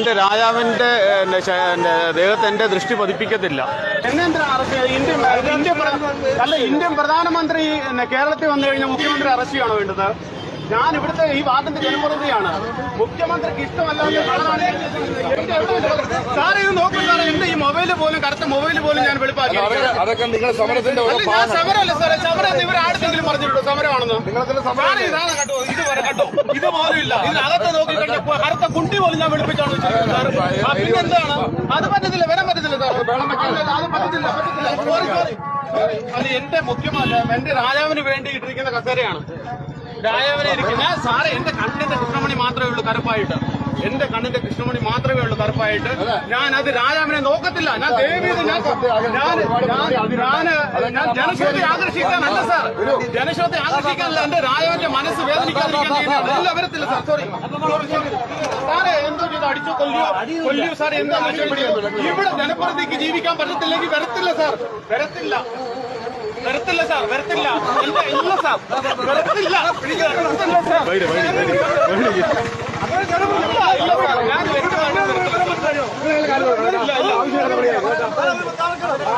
എന്റെ രാജാവിന്റെ ദേഹത്ത് എന്റെ ദൃഷ്ടി പതിപ്പിക്കത്തില്ല. അല്ല ഇന്ത്യൻ പ്രധാനമന്ത്രി കേരളത്തിൽ വന്നു കഴിഞ്ഞാൽ മുഖ്യമന്ത്രി അറസ്റ്റ് ചെയ്യണോ വേണ്ടത്? ഞാൻ ഇവിടുത്തെ ഈ വാർഡിന്റെ ജനപ്രതിയാണ് മുഖ്യമന്ത്രിക്ക് ഇഷ്ടമല്ലാത്ത സാർ സാറേ ഇത് നോക്കൂ സാറേ എന്റെ ഈ മൊബൈൽ പോലും കറക്റ്റ് മൊബൈൽ പോലും ഞാൻ വെളിപ്പാക്കി. അതൊക്കെ- അതൊക്കെ നിങ്ങൾ സമരത്തിന്റെ സമരമല്ല സാറേ സമരം എന്ന് ഇവർ ആടുത്തെങ്കിലും പറഞ്ഞിട്ടുണ്ടോ സമരമാണെന്ന് സാറേ ഇതാണ് കേട്ടോ ഇത് വരെ കേട്ടോ ഇത് പോലും ഇല്ല. ഇതിനകത്ത് കുണ്ടി പോലും ഞാൻ വെളുപ്പിച്ചാണ് വെച്ചിരിക്കുന്നത് സാർ പിന്നെ എന്താണ്? അത് പറ്റത്തില്ല വരാൻ പറ്റത്തില്ല സാർ അല്ല, അത് പറ്റത്തില്ല പറ്റത്തില്ല. അത് എന്റെ മുഖ്യമല്ല എന്റെ രാജാവിന് വേണ്ടി ഇട്ടിരിക്കുന്ന കസേരയാണ്. രാജാവിനെ ഇരിക്കുന്ന സാറേ എന്റെ കണ്ണിന്റെ കൃഷ്ണമണി മാത്രമേ ഉള്ളൂ കറുപ്പായിട്ട്. എന്റെ കണ്ണിന്റെ കൃഷ്ണമണി മാത്രമേ ഉള്ളൂ കറുപ്പായിട്ട്. ഞാൻ അത് രാജാവിനെ നോക്കത്തില്ല. ഞാൻ ദേവീത് ഞാൻ ഞാൻ ഞാൻ ജനശ്രദ്ധ ആകർഷിക്കാനല്ല സാർ. ജനശ്രദ്ധ ആകർഷിക്കാനല്ല എന്റെ രാജാവിന്റെ മനസ്സ് വേദനിക്കാതിരിക്കാൻ ഇല്ല വരത്തില്ല സാർ. സോറി അടിച്ചു കൊല്ലിയോ കൊല്ലിയോ സാർ എന്താണെന്ന് വെച്ചാൽ ഇവിടെ ജനപ്രതിക്ക് ജീവിക്കാൻ പറ്റത്തില്ലെങ്കിൽ വരത്തില്ല സാർ. വരത്തില്ല. വരത്തില്ല സാർ വരത്തില്ല. ഇല്ല ഇല്ല സാർ. വരത്തില്ല. വരത്തില്ല സാർ. അങ്ങനെ ഇല്ല സാർ ഞാൻ ഇല്ല ഇല്ല